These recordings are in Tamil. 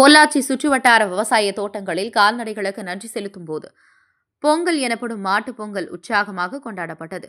பொள்ளாச்சி சுற்றுவட்டார விவசாய தோட்டங்களில் கால்நடைகளுக்கு நன்றி செலுத்தும் போது பொங்கல் எனப்படும் மாட்டுப் பொங்கல் உற்சாகமாக கொண்டாடப்பட்டது.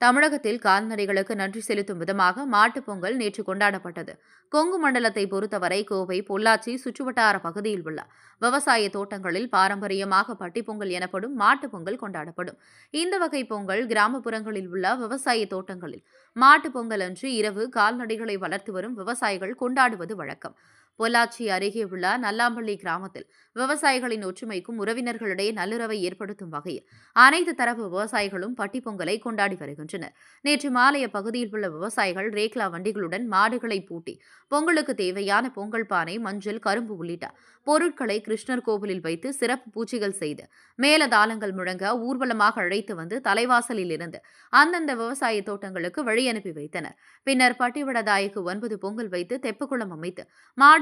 தமிழகத்தில் கால்நடைகளுக்கு நன்றி செலுத்தும் விதமாக மாட்டுப் பொங்கல் நேற்று கொண்டாடப்பட்டது. கொங்கு மண்டலத்தை பொறுத்தவரை கோவை பொள்ளாச்சி சுற்றுவட்டார பகுதியில் உள்ள விவசாய தோட்டங்களில் பாரம்பரியமாக பட்டிப்பொங்கல் எனப்படும் மாட்டுப் பொங்கல் கொண்டாடப்படும். இந்த வகை பொங்கல் கிராமப்புறங்களில் உள்ள விவசாய தோட்டங்களில் மாட்டுப் பொங்கல் அன்று இரவு கால்நடைகளை வளர்த்து வரும் விவசாயிகள் கொண்டாடுவது வழக்கம். பொள்ளாச்சி அருகே உள்ள நல்லாம்பள்ளி கிராமத்தில் விவசாயிகளின் ஒற்றுமைக்கும் உறவினர்களிடையே நல்லுறவை ஏற்படுத்தும் வகையில் அனைத்து தரப்பு விவசாயிகளும் பட்டிப்பொங்கலை கொண்டாடி வருகின்றனர். நேற்று மாலை அப்பகுதியில் உள்ள விவசாயிகள் ரேக்லா வண்டிகளுடன் மாடுகளை பூட்டி பொங்கலுக்கு தேவையான பொங்கல் பானை மஞ்சள் கரும்பு உள்ளிட்ட பொருட்களை கிருஷ்ணர் கோவிலில் வைத்து சிறப்பு பூஜைகள் செய்து மேலதாளங்கள் முழங்க ஊர்வலமாக அழைத்து வந்து தலைவாசலில் இருந்து அந்தந்த விவசாய தோட்டங்களுக்கு வழி அனுப்பி வைத்தனர். பின்னர் பட்டிவடதாய்க்கு ஒன்பது பொங்கல் வைத்து தெப்புக்குளம் அமைத்து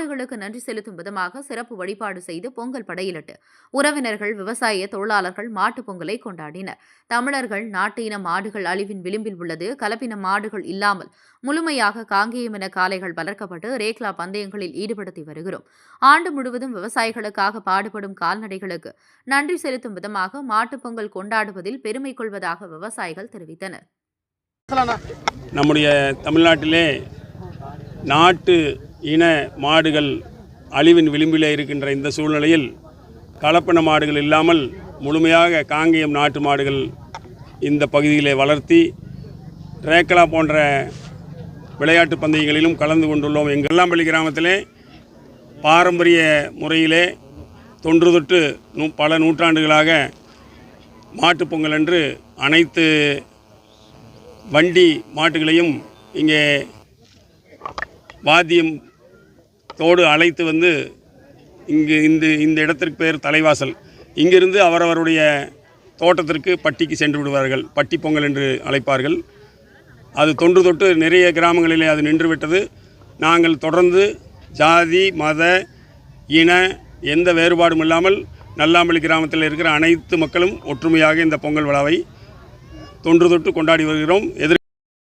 மாடுகளுக்கு நன்றி செலுத்தும் விதமாக சிறப்பு வழிபாடு செய்து பொங்கல் படையிலிட்டு உறவினர்கள் விவசாய தொழிலாளர்கள் மாட்டுப் பொங்கலை கொண்டாடினர். தமிழர்கள் நாட்டு இன மாடுகள் அழிவின் விளிம்பில் உள்ளது. கலப்பின மாடுகள் இல்லாமல் முழுமையாக காங்கேயமின காளைகள் வளர்க்கப்பட்டு ரேக்லா பந்தயங்களில் ஈடுபடுத்தி வருகிறோம். ஆண்டு முழுவதும் விவசாயிகளுக்காக பாடுபடும் கால்நடைகளுக்கு நன்றி செலுத்தும் விதமாக மாட்டுப் பொங்கல் கொண்டாடுவதில் பெருமை கொள்வதாக விவசாயிகள் தெரிவித்தனர். நம்முடைய தமிழ்நாட்டிலே நாட்டு இன மாடுகள் அழிவின் விளிம்பிலே இருக்கின்ற இந்த சூழ்நிலையில் கலப்பின மாடுகள் இல்லாமல் முழுமையாக காங்கேயம் நாட்டு மாடுகள் இந்த பகுதியிலே வளர்த்தி ரேக்கலா போன்ற விளையாட்டு பந்தயங்களிலும் கலந்து கொண்டுள்ளோம். எங்கெல்லாம்பள்ளி கிராமத்திலே பாரம்பரிய முறையிலே தொன்று தொட்டு நூ பல நூற்றாண்டுகளாக மாட்டுப்பொங்கல் அன்று அனைத்து வண்டி மாட்டுகளையும் இங்கே வாத்தியம் தோடு அழைத்து வந்து இங்கு இந்த இந்த இடத்திற்கு பேர் தலைவாசல். இங்கிருந்து அவரவருடைய தோட்டத்திற்கு பட்டிக்கு சென்று விடுவார்கள். பட்டி பொங்கல் என்று அழைப்பார்கள். அது தொன்று தொட்டு நிறைய கிராமங்களிலே அது நின்றுவிட்டது நாங்கள் தொடர்ந்து ஜாதி மத இன எந்த வேறுபாடும் இல்லாமல் நல்லாம்பள்ளி கிராமத்தில் இருக்கிற அனைத்து மக்களும் ஒற்றுமையாக இந்த பொங்கல் விழாவை தொன்று தொட்டு கொண்டாடி வருகிறோம். எதிர்